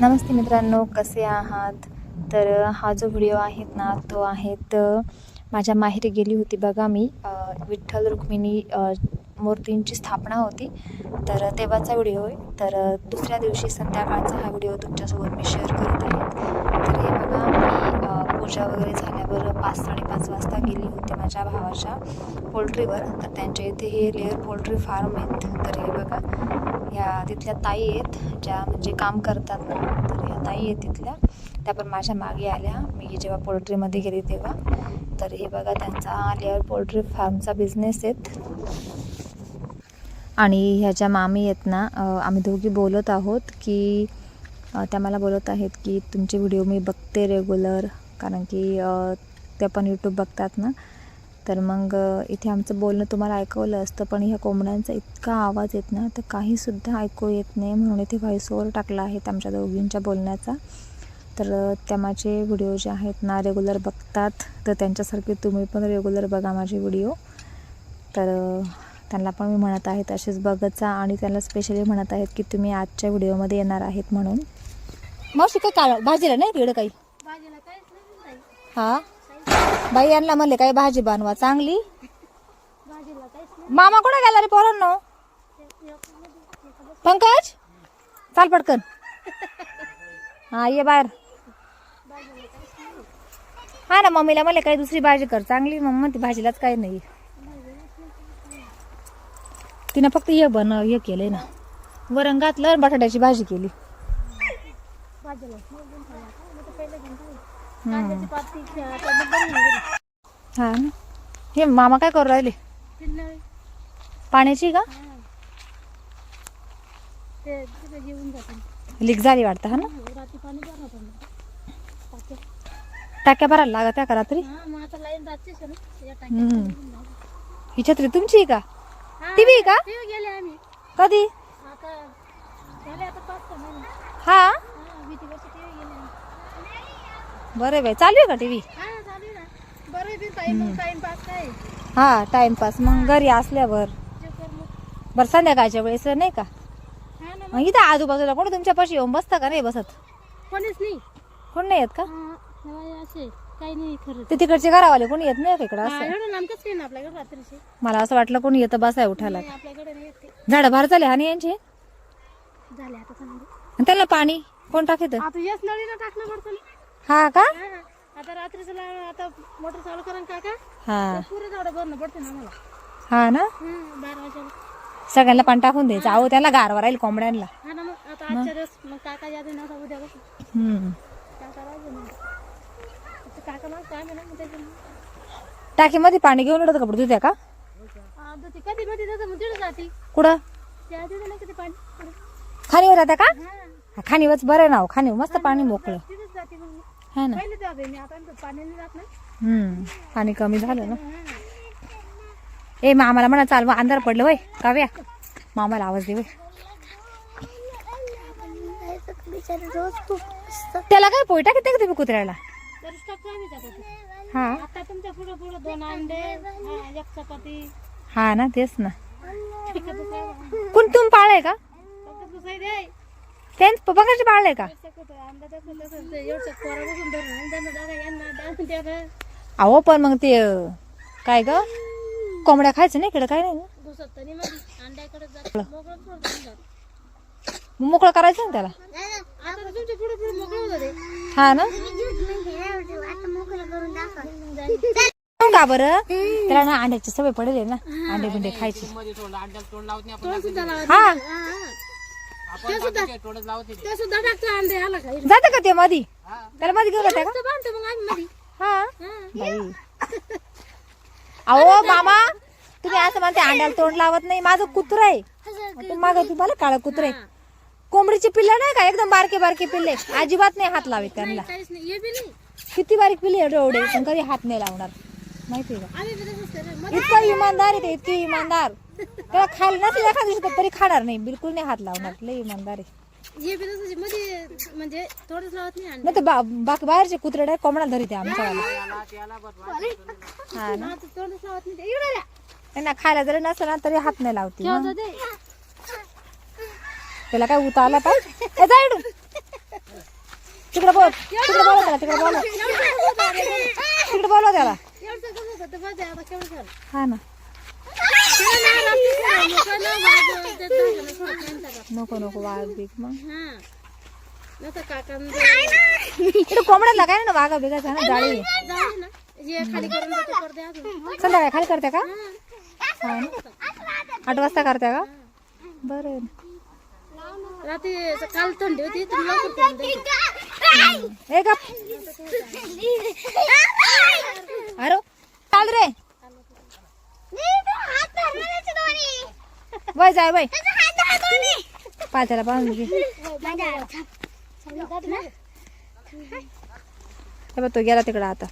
नमस्ते मित्रांनो कसे आहात? तर हा जो व्हिडिओ आहेत ना तो आहेत तर माझ्या माहेरी गेली होती बघा मी विठ्ठल रुक्मिणी मूर्तींची स्थापना होती. तर तेव्हाचा व्हिडिओ आहे. तर दुसऱ्या दिवशी संध्याकाळचा हा व्हिडिओ तुमच्यासोबत मी शेअर करत आहे. तर हे बघा मी पूजा वगैरे झाल्यावर पाच साडेपाच वाजता गेली होती माझ्या भावाच्या पोल्ट्रीवर. तर त्यांच्या इथे हे लेअर पोल्ट्री फार्म आहेत. तर हे बघा ह्या तिथल्या ताई आहेत ज्या म्हणजे काम करतात ना तर ह्या ताई आहेत तिथल्या. त्या पण माझ्या मागे आल्या. मी जेव्हा पोल्ट्रीमध्ये गेली तेव्हा. तर हे बघा त्यांचा लेअर पोल्ट्री फार्मचा बिझनेस आहेत. आणि ह्या ज्या मामी आहेत ना आम्ही दोघी बोलत आहोत की त्या मला बोलत आहेत की तुमचे व्हिडिओ मी बघते रेग्युलर कारण की त्या पण यूट्यूब बघतात ना. तर मग इथे आमचं बोलणं तुम्हाला ऐकवलं असतं पण ह्या कोंबड्यांचा इतका आवाज येत ना तर काहीसुद्धा ऐकू येत नाही. म्हणून इथे व्हॉइस ओव्हर टाकला आहेत आमच्या दोघींच्या बोलण्याचा. तर त्या माझे व्हिडिओ जे आहेत ना रेग्युलर बघतात. तर त्यांच्यासारखे तुम्ही पण रेग्युलर बघा माझे व्हिडिओ तर त्यांना पण मी म्हणत आहे तसेच बघत जा. आणि त्यांना स्पेशली म्हणत आहेत की तुम्ही आजच्या व्हिडिओमध्ये येणार आहेत म्हणून. मावशी काय काळ भाजीला नाही तिकडे काही? भाजीला काहीच नाही. ताई. हा? बाई यांना म्हणले काय भाजी बनवा चांगली? मामा कुठे गेला रे पोरांनो? पंकज? चाल पटकन. हा ये बाहेर. हा ना मम्मीला म्हणले काही दुसरी भाजी कर चांगली? मग म्हणते भाजीलाच काही नाही. तिनं फक्त हे बन हे केलंय ना. वरण घातलं बटाट्याची भाजी केली भाजीला पहिले घेऊन जाऊ. कांद्याची पाती गेली. हा ना. हे मामा काय करू राहिले? पिल्लं, पाण्याची का? हा. ते तिथं घेऊन जातात लीक झाली वाटतं हा ना? रात्री पाणी ना. टाक्या. टाक्या भरायला लागत त्या का रात्री? हा, मग आता लाईन रात्रीच आहे ना. या हम्म. टाक्यात ही छत्री तुमची आहे का? हा, आहे का? TV गेले आम्ही. कधी? आता झाले आता पाच सहा महिने. हा? हा वर्षी. बरे बाई चालू आहे का हा टाइमपास काय हा टाइमपास मग घरी असल्यावर? बरं संध्याकाळच्या वेळेस नाही का? मग इथं आजूबाजूला कोणी तुमच्या पाशी येऊन बसता का नाही बसत? कोणीच नाही. कोण नाही येत का? काही नाही ते तिकडचे घरावाले कोणी येत नाही का इकडं असं? आपल्याकडे रात्रीचे. मला असं वाटलं कोणी येतं बसाय उठायला. नाही, आपल्याकडे नाही येत ते. झाडं भार झाले आणि यांचे? झाले आता चांगले आणि त्याला पाणी कोण टाकेत? आता येस नळीला टाकणं पडतं ना. हा का. आता रात्रीचं आता मोटर चालू करा काका. हा. पुरे भरणं पडते ना हा ना? बारा वाजेला. सगळ्यांना पाणी टाकून द्यायचं. अहो त्याला गारवा राहील कोंबड्यांना. हा ना मग आता आजच्या दिवस मग काका याद ना आता उद्या कसं हम्म. काका राहायचं नाही आता काका मग काय म्हणा मग त्याचं टाकीमध्ये पाणी घेऊन येतात कपडे धुत्या का? आता ती कधी मध्ये जातं मग तिथं जाते. कुठं? त्या नाही पाणी. खाणीवर राहत्या का? हा. खाणीवरच बरं आहे ना हो, खाणीवर मस्त पाणी मोकळं. जाते. हा ना. पहिले मी आता नाही हम्म पाणी कमी झालं ना. ए मामाला म्हणा चाल मग अंधार पडलं वय काव्या. मामाला आवाज दे वय. त्याला काय पोय टाकते का तुम्ही कुत्र्याला? तरीच टाकतो आम्ही चपाती हा. आता तुमच्या पुढं पुढं दोन अंडे हा, एक चपाती. हा ना तेच ना. कोण तुम्ही पाळलंय का? फक्त दुसरं दे. त्यांच पप्पाकडचे का यांना दादा द्या अहो पण मग ते काय ग? कोंबड्या खायचं नाही इकडं काय नाही ना? मोकळं करायचं ना त्याला? हा ना? का बरं? त्याला ना अंड्याची सवय पडेल आहे ना अंडे बिंडे खायचे हा. ते सुद्धा ते. सुद्धा टाकतो अंडे आला काही जातं का ते मधी? त्याला मधी घेऊन जाते का? बांधतो मग आम्ही मध्ये हा. बाई. अहो मामा तुम्ही असं म्हणते अंड्याला तोंड लावत नाही माझं कुत्र आहे. तुम्ही मागं तुम्हाला काळं कुत्र आहे. कोंबडीची पिल्ले नाही का? एकदम बारके बारके पिल्ले. अजिबात नाही हात लावित त्यांना. काहीच नाही. हे बी नाही. किती बारीक पिल्ले एवढे एवढे? पण कधी हात नाही लावणार. माहिती आहे आम्ही बी तसंच करतो. का इतकं इमानदार आहे ते इतके इमानदार. त्याला खायला नसेल एखाद्या दिवशी तरी खाणार नाही. बिलकुल नाही हात लावणार. लय इमानदार आहे. हे बी तसंच आहे. मध्ये म्हणजे थोडंच लावत नाही तर बा- बाकी बाहेरचे कुत्रे डायरेक्ट कोंबडा धरीते आमच्या हा ना आता तोंडच लावत नाही. ते. इकडे द्या. त्यांना खायला जरी नसलं ना तरी हात नाही लावते. ठेवतो ते. त्याला काय उतारला पाहिजे ए, जा इकडून. तिकडे बोल. तिकडे बोला त्याला तिकडे बोला. तिकडे बोला त्याला. एवढं कसं होतं ते बघ आता केवढं झालं? हा ना. नको नको वाघ बीक मग. हा. इकडे कोंबड्याला काय ना वाघा बिगाचा ना. जाळी संध्याकाळी खाली करते का? हा. आठ वाजता करते का? बरं. रात्री काल थंडी होती अरे चाल रे. वय जाय वय. त्याला पाहून घे हे बघ तो गेला तिकडे आता.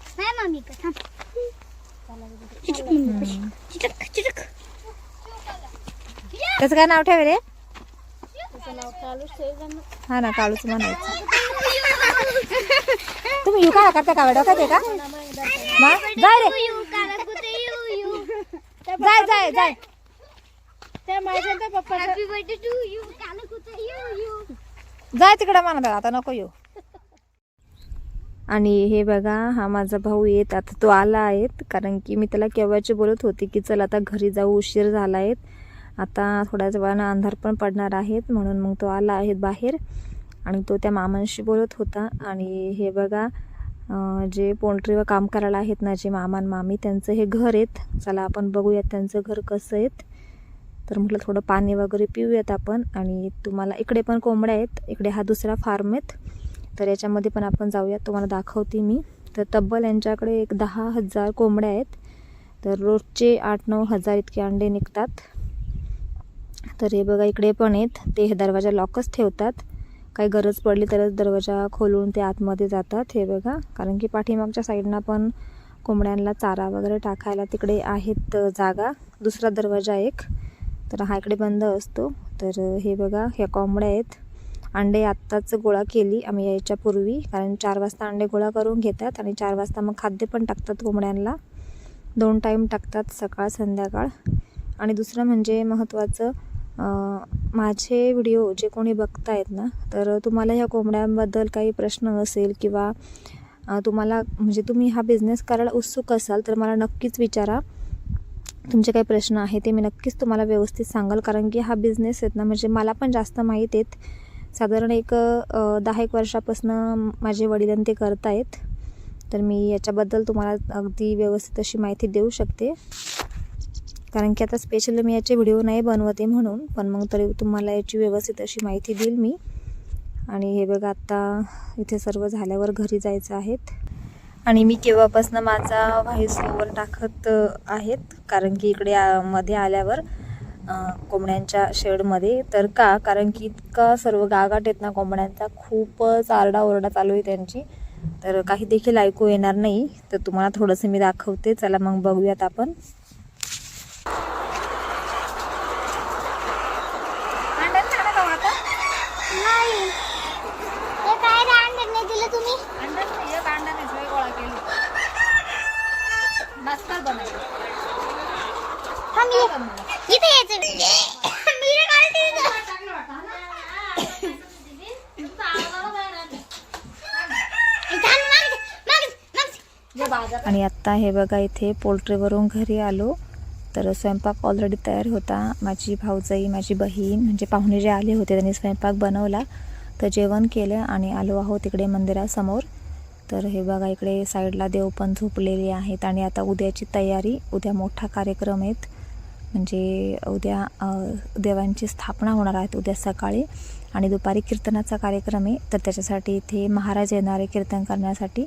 त्याचं काय नाव ठेव रे? त्याचं नाव कालूच ठेवायचं ना. हा ना काळूच म्हणायचं. तुम्ही यू काय करता का डोक्यात आहे का? मग? जाय रे. जाय जाय जाय. त्या माझ्या त्या पप्पाचं जाय तिकडे आता नको येऊ. आणि हे बघा हा माझा भाऊ येत आता तो आला आहेत कारण की मी त्याला केव्हाची बोलत होती की चल आता घरी जाऊ उशीर झाला आहेत आता थोड्याच वेळानं अंधार पण पडणार आहेत म्हणून मग तो आला आहे बाहेर. आणि तो त्या मामांशी बोलत होता. आणि हे बघा जे पोल्ट्रीवर काम करायला आहेत ना जे मामान मामी त्यांचं हे घर आहेत. चला आपण बघूयात त्यांचं घर कसं आहेत. तर म्हटलं थोडं पाणी वगैरे पिऊयात आपण. आणि तुम्हाला इकडे पण कोंबड्या आहेत इकडे हा दुसरा फार्म आहेत. तर याच्यामध्ये पण आपण जाऊयात तुम्हाला दाखवते मी. तर तब्बल यांच्याकडे एक दहा हजार कोंबड्या आहेत. तर रोजचे आठ नऊ हजार इतके अंडे निघतात. तर हे बघा इकडे पण आहेत. ते हे दरवाजा लॉकच ठेवतात. काही गरज पडली तरच दरवाजा खोलून ते आतमध्ये जातात हे बघा. कारण की पाठीमागच्या साईडनं पण कोंबड्यांना चारा वगैरे टाकायला तिकडे आहेत जागा. दुसरा दरवाजा एक. तर हा इकडे बंद असतो. तर हे बघा ह्या कोंबड्या आहेत. अंडे आत्ताच गोळा केली आम्ही यायच्या पूर्वी. कारण चार वाजता अंडे गोळा करून घेतात आणि चार वाजता मग खाद्य पण टाकतात कोंबड्यांना. दोन टाईम टाकतात सकाळ संध्याकाळ. आणि दुसरं म्हणजे महत्त्वाचं माझे व्हिडिओ जे कोणी बघतायत ना तर तुम्हाला ह्या कोंबड्यांबद्दल काही प्रश्न असेल किंवा तुम्हाला म्हणजे तुम्ही हा बिझनेस करायला उत्सुक असाल तर मला नक्कीच विचारा. तुमचे काही प्रश्न आहे ते मी नक्कीच तुम्हाला व्यवस्थित सांगाल कारण की हा बिझनेस आहेत ना म्हणजे मला पण जास्त माहीत आहेत. साधारण एक दहा एक वर्षापासून माझे वडिलां ते करत आहेत तर मी याच्याबद्दल तुम्हाला अगदी व्यवस्थित अशी माहिती देऊ शकते. कारण की आता स्पेशल मी याचे व्हिडिओ नाही बनवते म्हणून पण मग तरी तुम्हाला याची व्यवस्थित अशी माहिती देईल मी. आणि हे बघा आत्ता इथे सर्व झाल्यावर घरी जायचं आहेत. आणि मी केव्हापासून माझा व्हॉइस ओव्हर टाकत आहेत. कारण की इकडे मध्ये आल्यावर कोंबड्यांच्या शेडमध्ये. तर का? कारण की इतका सर्व गागाट आहेत ना कोंबड्यांचा. खूपच आरडाओरडा चालू आहे त्यांची. तर काही देखील ऐकू येणार नाही. तर तुम्हाला थोडंसं मी दाखवते. चला मग बघूयात आपण. इथे यायचं आणि आत्ता हे बघा इथे पोल्ट्रीवरून घरी आलो. तर स्वयंपाक ऑलरेडी तयार होता. माझी भाऊजाई माझी बहीण म्हणजे पाहुणे जे आले होते त्यांनी स्वयंपाक बनवला. तर जेवण केलं आणि आलो आहोत इकडे मंदिरासमोर. तर हे बघा इकडे साईडला देव पण झोपलेले आहेत आणि आता उद्याची तयारी उद्या मोठा कार्यक्रम आहेत. म्हणजे उद्या देवांची स्थापना होणार आहेत उद्या सकाळी आणि दुपारी कीर्तनाचा कार्यक्रम आहे. तर त्याच्यासाठी इथे महाराज येणारे कीर्तन करण्यासाठी.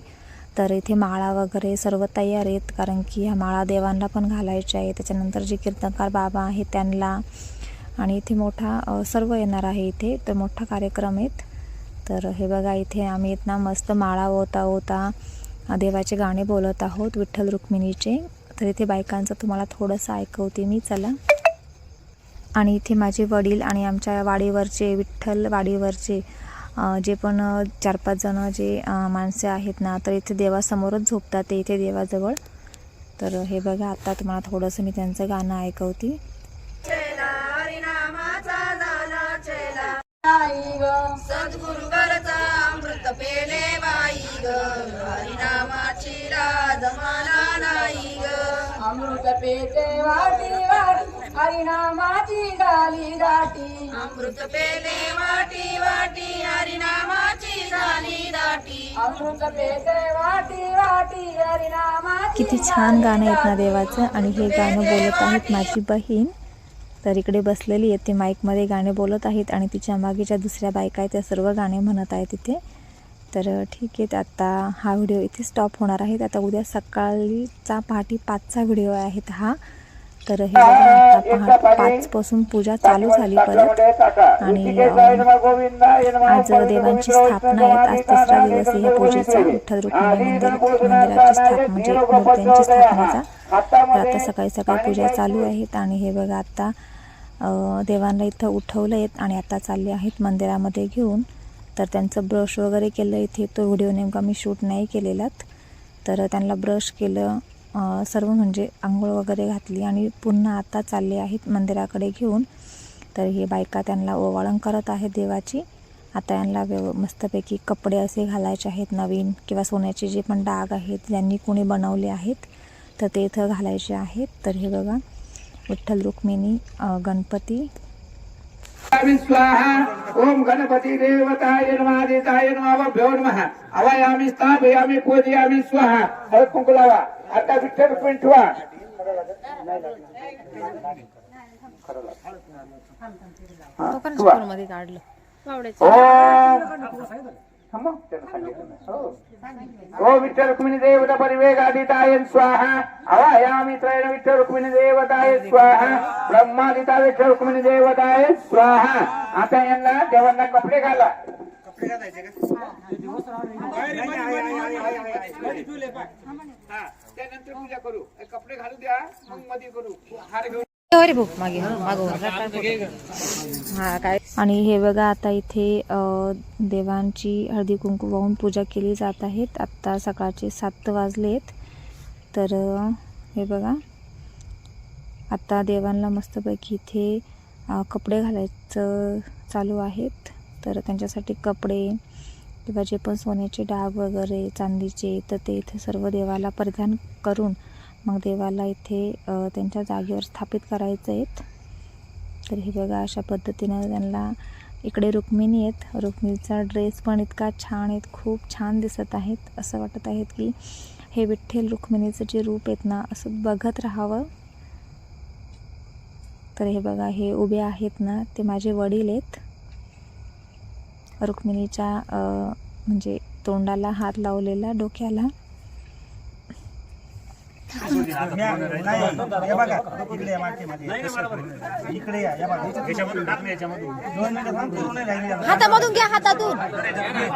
तर इथे माळा वगैरे सर्व तयार आहेत कारण की ह्या माळा देवांना पण घालायच्या आहे. त्याच्यानंतर जे कीर्तनकार बाबा आहेत त्यांना आणि इथे मोठा सर्व येणार आहे इथे. तर मोठा कार्यक्रम आहेत. तर हे बघा इथे आम्ही इथना मस्त माळा होता होता देवाचे गाणे बोलत आहोत विठ्ठल रुक्मिणीचे. तर इथे बायकांचं तुम्हाला थोडंसं ऐकवते मी चला. आणि इथे माझे वडील आणि आमच्या वाडीवरचे विठ्ठल वाडीवरचे जे पण चार पाच जण जे माणसे आहेत ना तर इथे देवासमोरच झोपतात ते इथे देवाजवळ. तर हे बघा आता तुम्हाला थोडंसं मी त्यांचं गाणं ऐकवते. सद्गुरु अमृत पेले बाई ग हरिनामाची लाज मला नाही ग अमृत पेते वाटी वाटी हरिनामाची झाली दाटी. अमृत पेले वाटी वाटी हरिनामाची झाली दाटी. अमृत पेते वाटी वाटी हरिनामाची किती छान गाणं आहेत ना देवाचं आणि हे गाणं बोलत आहेत माझी बहीण. तर इकडे बसलेली आहे. ती माईकमध्ये गाणे बोलत आहेत आणि तिच्यामागे ज्या दुसऱ्या बायका आहेत. त्या सर्व गाणे म्हणत आहेत तिथे तर ठीक आहे. आता हा व्हिडिओ इथे स्टॉप होणार आहे. आता उद्या सकाळीचा पहाटे पाचचा व्हिडिओ आहे हा. तर हे आता पहाटे पाचपासून पूजा चालू झाली परत. आणि आज देवांची स्थापना आहे आज तिसरा दिवस आहे. या पूजेचा विठ्ठल रुक्मिणी मंदिर मंदिराची स्थापना म्हणजे मूर्त्यांची स्थापनेचा तर आता सकाळी सकाळी पूजा चालू आहेत आणि हे बघा आता देवांना इथं उठवलं आहेत आणि आता चालले आहेत मंदिरामध्ये घेऊन. तर त्यांचं ब्रश वगैरे केलं इथे तो व्हिडिओ नेमका मी शूट नाही केलेलात. तर त्यांना ब्रश केलं सर्व म्हणजे आंघोळ वगैरे घातली आणि पुन्हा आता चालले आहेत मंदिराकडे घेऊन. तर हे बायका त्यांना ओवाळण करत आहेत देवाची. आता यांना व्यव मस्तपैकी कपडे असे घालायचे आहेत नवीन किंवा सोन्याचे जे पण डाग आहेत ज्यांनी कोणी बनवले आहेत तर ते इथं घालायचे आहेत. तर हे बघा विठ्ठल रुक्मिणी गणपती. ओम गणपती देवताय नमः देताय नमः. अवयामी स्थापयामी पूजयामी स्वाहा. हळद कुंकू लावा आता विठ्ठल रुक्मिणी ठेवा. हा, ठेवा. ओम. थांबा, त्यानं सांगितलं हो. ओ विठ्ठल रुक्मिणी देवता परिवेगादिताय स्वाहा. अवायामी त्रयण विठ्ठल रुक्मिणी देवताय स्वाहा. ब्रह्मादिता विठ्ठल रुक्मिणी देवताय स्वाहा. आता यांना देवांना कपडे घाला. त्यानंतर पूजा करू. कपडे घालू द्या मग मध्ये करू. हार घेऊ आणि हे बघा आता इथे देवांची हळदी कुंकू वाहून पूजा केली जात आहेत. आत्ता सकाळचे सात वाजलेत. तर हे बघा. आता देवांना मस्तपैकी इथे कपडे घालायचं चालू आहेत. तर त्यांच्यासाठी कपडे किंवा जे पण सोन्याचे डाग वगैरे चांदीचे तर ते इथे सर्व देवाला परिधान करून मग देवाला इथे त्यांच्या जागेवर स्थापित करायचं आहेत. तर हे बघा अशा पद्धतीनं त्यांना इकडे रुक्मिणी आहेत. रुक्मिणीचा ड्रेस पण इतका छान आहेत. खूप छान दिसत आहेत. असं वाटत आहेत की हे विठ्ठल रुक्मिणीचं जे रूप आहेत ना असं बघत राहावं. तर हे बघा हे उभे आहेत ना ते माझे वडील आहेत. रुक्मिणीच्या म्हणजे तोंडाला हात लावलेला डोक्याला. हातामधून घ्या हातातून.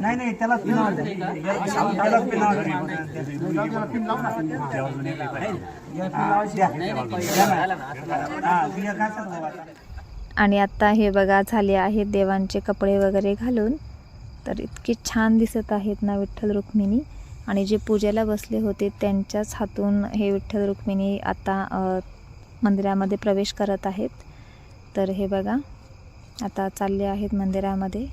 नाही त्याला आणि आता हे बघा झाले आहेत देवांचे कपडे वगैरे घालून तर इतके छान दिसत आहेत ना विठ्ठल रुक्मिणी आणि जे पूजेला बसले होते त्यांच्याच हातून हे विठ्ठल रुक्मिणी आता मंदिरामध्ये प्रवेश करत आहेत तर हे बघा आता चालले आहेत मंदिरामध्ये.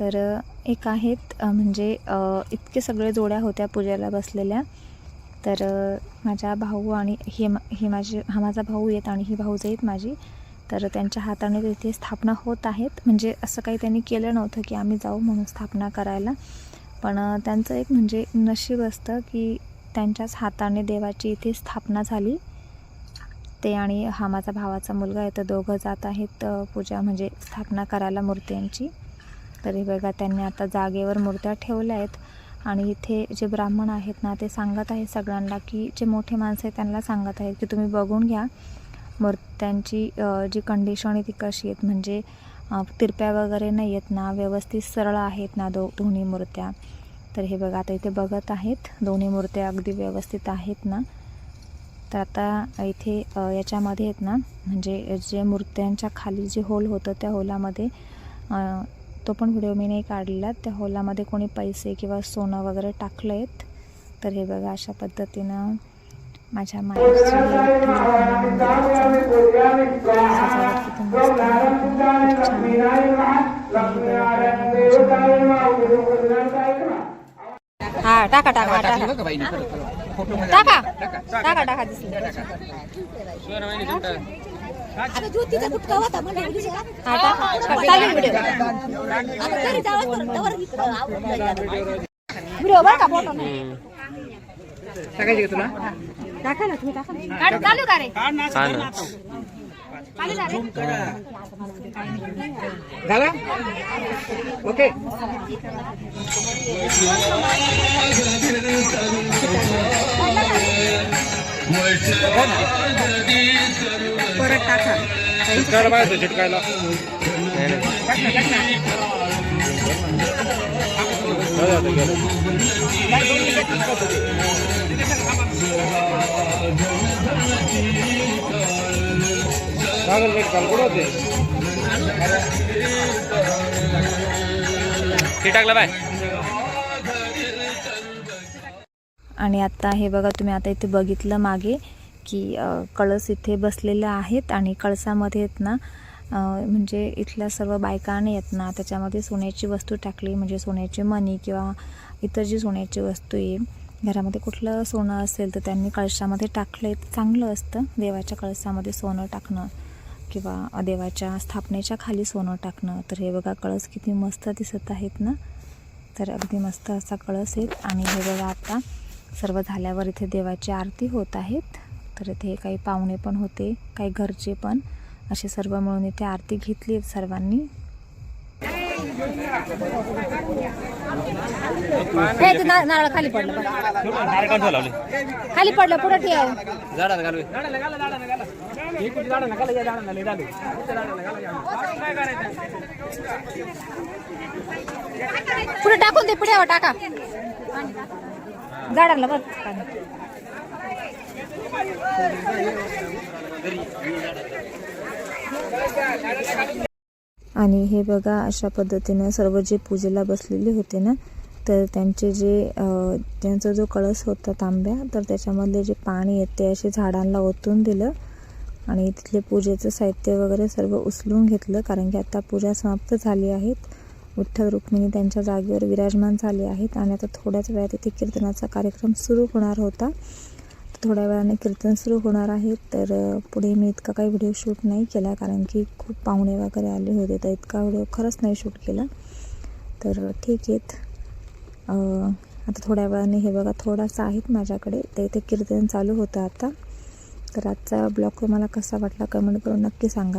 तर एक आहेत म्हणजे इतके सगळे जोड्या होत्या पूजेला बसलेल्या. तर माझ्या भाऊ आणि हे मा- हे माझे हा माझा भाऊ आहेत आणि ही भाऊज आहेत माझी. तर त्यांच्या हाताने तिथे स्थापना होत आहेत. म्हणजे असं काही त्यांनी केलं नव्हतं की आम्ही जाऊ म्हणून स्थापना करायला. पण त्यांचं एक म्हणजे नशीब असतं की त्यांच्याच हाताने देवाची इथे स्थापना झाली. ते आणि हा माझा भावाचा मुलगा आहे तर दोघं जात आहेत पूजा म्हणजे स्थापना करायला मूर्त्यांची. तर हे बघा त्यांनी आता जागेवर मूर्त्या ठेवल्या आहेत आणि इथे जे ब्राह्मण आहेत ना ते सांगत आहेत सगळ्यांना की जे मोठे माणसं आहेत त्यांना सांगत आहेत की तुम्ही बघून घ्या मूर्त्यांची जी कंडिशन आहे ती कशी आहेत. म्हणजे तिरप्या वगैरे नाही आहेत ना व्यवस्थित सरळ आहेत ना दो दोन्ही मूर्त्या. तर हे बघा आता इथे बघत आहेत दोन्ही मूर्त्या अगदी व्यवस्थित आहेत ना. तर आता इथे याच्यामध्ये आहेत ना म्हणजे जे मूर्त्यांच्या खाली जे होल होतं त्या होलामध्ये तो पण व्हिडिओ मी नाही काढलेला. त्या होलामध्ये कोणी पैसे किंवा सोनं वगैरे टाकलं आहेत तर हे बघा अशा पद्धतीनं माझ्या माहेरची ही टाका टाका टाका. टाका. टाका. टाका. दिसलं. आता ज्योतीचा होता व्हिडिओ का फोटो नाही टाकायची का तुला? टाका ना तुम्ही टाका. चालू का रे? झाला ओके परत टाका चिटकायला पाहिजे चिटकायला लागल होते? टाकला बाय. आणि आता हे बघा तुम्ही आता इथे बघितलं मागे की कळस इथे बसलेले आहेत आणि कळसामध्ये आहेत ना म्हणजे इथल्या सर्व बायकाने आहेत ना त्याच्यामध्ये सोन्याची वस्तू टाकली म्हणजे सोन्याची मणी किंवा इतर जी सोन्याची वस्तू आहे घरामध्ये कुठलं सोनं असेल तर त्यांनी कळशामध्ये टाकलं चांगलं असतं देवाच्या कळसामध्ये सोनं टाकणं. किंवा देवाच्या स्थापनेच्या खाली सोनं टाकणं. तर हे बघा कळस किती मस्त दिसत आहेत ना? तर अगदी मस्त असा कळस आहेत आणि हे बघा आता सर्व झाल्यावर इथे देवाची आरती होत आहेत. तर इथे काही पाहुणे पण होते काही घरचे पण. असे सर्व मिळून इथे आरती घेतली आहेत सर्वांनी. हे ते ना- नारळ खाली पडलं बघा. खाली पडलं पुढे ठेव. पुढे टाकून दे पुढे टाका. झाडाला बघ. आणि हे बघा अशा पद्धतीनं सर्व जे पूजेला बसलेले होते ना तर त्यांचे जे त्यांचा जो कळस होता तांब्या तर त्याच्यामधले जे पाणी येते असे झाडांना ओतून दिलं आणि तिथले पूजेचं साहित्य वगैरे सर्व उचलून घेतलं कारण की आता पूजा समाप्त झाली आहेत. विठ्ठल रुक्मिणी त्यांच्या जागेवर विराजमान झाले आहेत आणि आता थोड्याच वेळात इथे कीर्तनाचा कार्यक्रम सुरू होणार होता. थोड्या वेळाने कीर्तन सुरू होणार आहे. तर पुढे मी इतका काही व्हिडिओ शूट नाही केला कारण की खूप पाहुणे वगैरे आले होते तर इतका व्हिडिओ खरंच नाही शूट केला. तर ठीक आहेत आता थोड्या वेळाने हे बघा थोडासा आहेत माझ्याकडे. तर इथे कीर्तन चालू होतं आता. तर आजचा ब्लॉग तुम्हाला कसा वाटला कमेंट करून नक्की सांगा.